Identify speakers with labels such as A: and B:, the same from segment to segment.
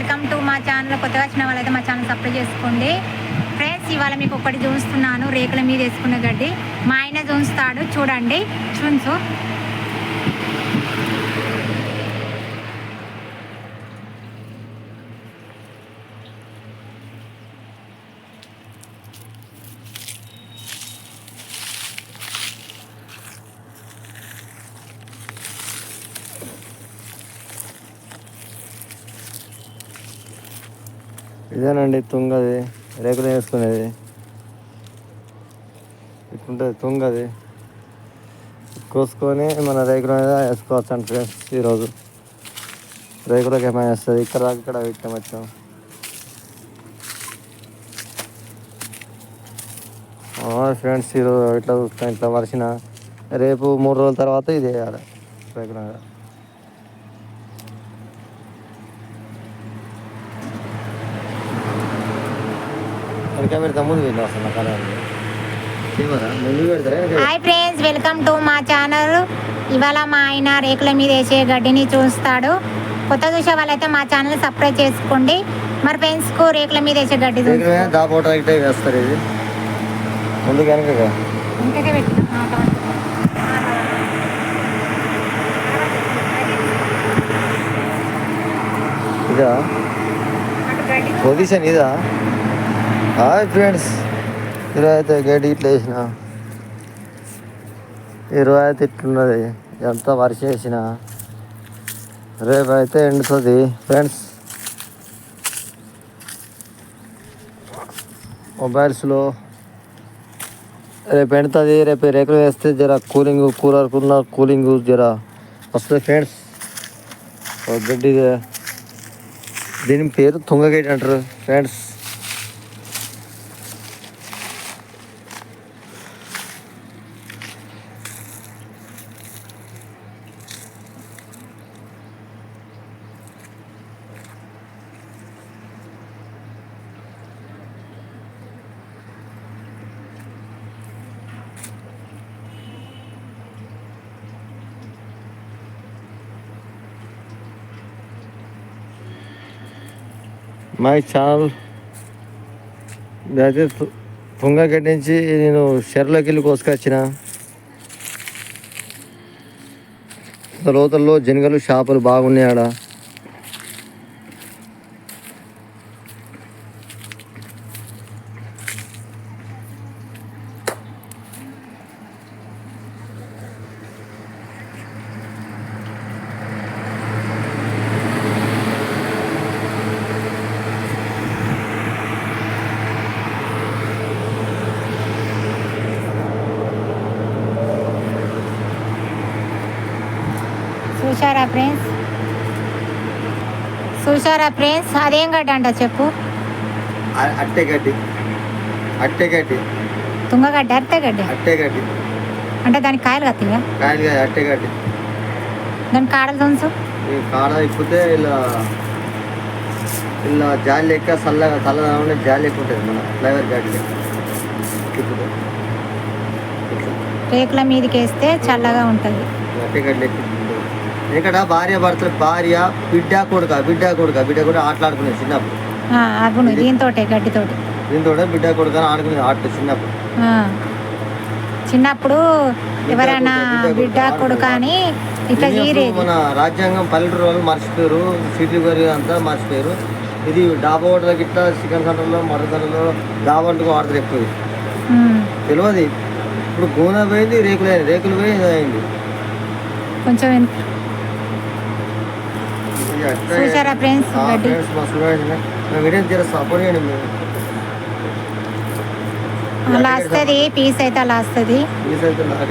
A: Welcome to మా channel. కొత్తగా వచ్చిన వాళ్ళైతే మా ఛానల్ సబ్స్క్రైబ్ చేసుకోండి. ఫ్రెండ్స్ ఇవాళ మీకు ఒకటి చూస్తున్నాను రేకుల మీద వేసుకున్న గడ్డి. మా ఆయన చూస్తాడు. చూడండి. చూసు
B: ఇదేనండి తుంగది రేకులు వేసుకునేది. ఇట్లుంటుంది తుంగది. కోసుకొని మన రేకుల మీద వేసుకోవచ్చు అంట ఫ్రెండ్స్ ఈరోజు. రేకులకి ఏమైనా వస్తుంది? ఇక్కడ దాకా ఇక్కడ పెట్టాం వచ్చాం. ఫ్రెండ్స్ ఈరోజు ఇట్లా చూస్తాం ఇట్లా వర్షిన రేపు మూడు రోజుల తర్వాత ఇది వేయాలి రేకుల మీద. అందుకే మీరు తమ్ముడు వీళ్ళు అసలు నా కళ ముందు పెడతారా?
A: హాయ్ ఫ్రెండ్స్ వెల్కమ్ టు మా ఛానల్ ఇవాళ మా ఆయన రేకుల మీద వేసే గడ్డిని చూస్తాడు. కొత్త చూసే వాళ్ళైతే మా ఛానల్ సబ్స్క్రైబ్ చేసుకోండి. మరి ఫ్రెండ్స్కు రేకుల మీద వేసే గడ్డి
B: రేకుల మీద దాపోట ఇట్టే వేస్తారు ఇది. ముందు కనుక
A: ఇంకకే పెట్టిన
B: ఇదా? పొజిషన్ ఇదా? హాయ్ ఫ్రెండ్స్ ఈరోజు అయితే గడ్డి ఇట్లా వేసిన. ఈరోజు అయితే ఇట్లున్నది ఎంత వర్షం వేసిన. రేపు అయితే ఎండుతుంది. ఫ్రెండ్స్ మొబైల్స్లో రేపు ఎండుతుంది రేపు రేకులు వేస్తే జర కూలింగ్ కూలర్ కున్న కూలింగ్ జర వస్తుంది ఫ్రెండ్స్. ఓ గడ్డి దీని పేరు తుంగగేట్ అంటారు ఫ్రెండ్స్. మై ఛానల్ అయితే తు- నుంచి నేను చెరలోకి వెళ్ళి కోసుకొచ్చిన. లోతల్లో జనగలు చేపలు బాగున్నాయి ఆడ.
A: చూసారా ఫ్రెండ్స్? చూసారా ఫ్రెండ్స్? అదేం గడ్డి అంట చెప్పు.
B: అట్టే గడ్డి. అట్టే గడ్డి.
A: తుంగగడ్డి అత్తగడ్డి
B: అట్టే గడ్డి.
A: అంటే దానికి కాయలు కత్తిగా
B: కాయలు కాదు, అట్టే గడ్డి.
A: దాని కాడలు తుంచు
B: ఈ కాడ ఇప్పితే ఇలా ఇలా జాలి లెక్క చల్లగా చల్లగా జాలి లెక్క ఉంటుంది మన ఫ్లేవర్ గాడి లెక్క. ఇప్పుతే ఇట్లా.
A: రేకుల మీదకి వేస్తే చల్లగా ఉంటుంది.
B: గట్టిగడ్డ ఇక్కడ భార్య భర్తలు భార్య బిడ్డ కొడుక బిడ్డ కొడుక బిడ్డ కూడా ఆటలాడుకునేది చిన్నప్పుడు.
A: దీంతోటే గడ్డితోటి.
B: దీంతో బిడ్డ కొడుక ఆడుకునేది ఆట చిన్నప్పుడు.
A: చిన్నప్పుడు ఎవరైనా బిడ్డ కొడుక అని ఇట్లా
B: మన రాజ్యాంగం పల్లెటూరు వాళ్ళు మర్చిపోయారు సిటీ గారి అంతా మర్చిపోయారు. ఇది డాబా హోటల్ గిట్లా చికెన్ సెంటర్లో మటన్లో డాబా వంటకు వాడతారు ఎక్కువ. తెలియదు ఇప్పుడు గోన పోయింది రేకులు రేకులు పోయి అయింది
A: కొంచెం చూసారా ఫ్రెండ్స్ గడ్డి అలా వస్తుంది పీస్ అయితే అలా వస్తుంది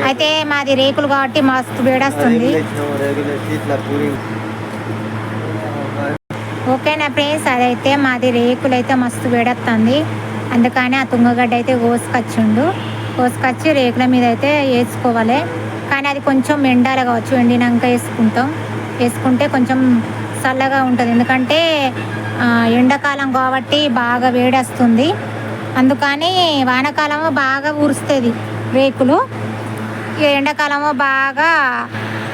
B: అయితే
A: మాది రేకులు కాబట్టి మస్తు వేడొస్తుంది. ఓకేనా ఫ్రెండ్స్? అదైతే మాది రేకులు అయితే మస్తు వేడొస్తుంది అందుకని ఆ తుంగగడ్డ అయితే కోసుకొచ్చిండు. కోసుకొచ్చి రేకుల మీద అయితే వేసుకోవాలి. కానీ అది కొంచెం ఎండాలి కావచ్చు ఎండినాక వేసుకుంటాం. వేసుకుంటే కొంచెం చల్లగా ఉంటుంది. ఎందుకంటే ఎండాకాలం కాబట్టి బాగా వేడేస్తుంది. అందుకని వానకాలము బాగా ఊరుస్తుంది రేకులు. ఎండాకాలము బాగా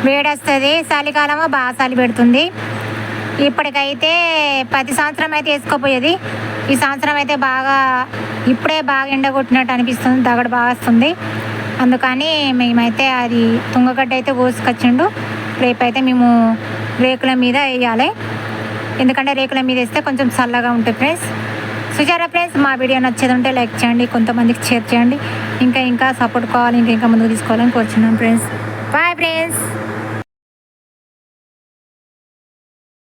A: వేడేస్తుంది చలికాలము బాగా చలి పెడుతుంది. ఇప్పటికైతే ప్రతి సంవత్సరం అయితే వేసుకోపోయేది. ఈ సంవత్సరం అయితే బాగా ఇప్పుడే బాగా ఎండ కొట్టినట్టు అనిపిస్తుంది తగడు బాగా వస్తుంది. అందుకని మేమైతే అది తుంగగడ్డ అయితే కోసుకొచ్చిండు. రేపైతే మేము రేకుల మీద వేయాలి. ఎందుకంటే రేకుల మీద వేస్తే కొంచెం చల్లగా ఉంటుంది ఫ్రెండ్స్ సుజారా ఫ్రెండ్స్ మా వీడియో నచ్చేది ఉంటే లైక్ చేయండి కొంతమందికి షేర్ చేయండి. ఇంకా ఇంకా సపోర్ట్ కావాలి ఇంకా ఇంకా ముందుకు తీసుకోవాలని కోరుచున్నాను ఫ్రెండ్స్ బాయ్ ఫ్రెండ్స్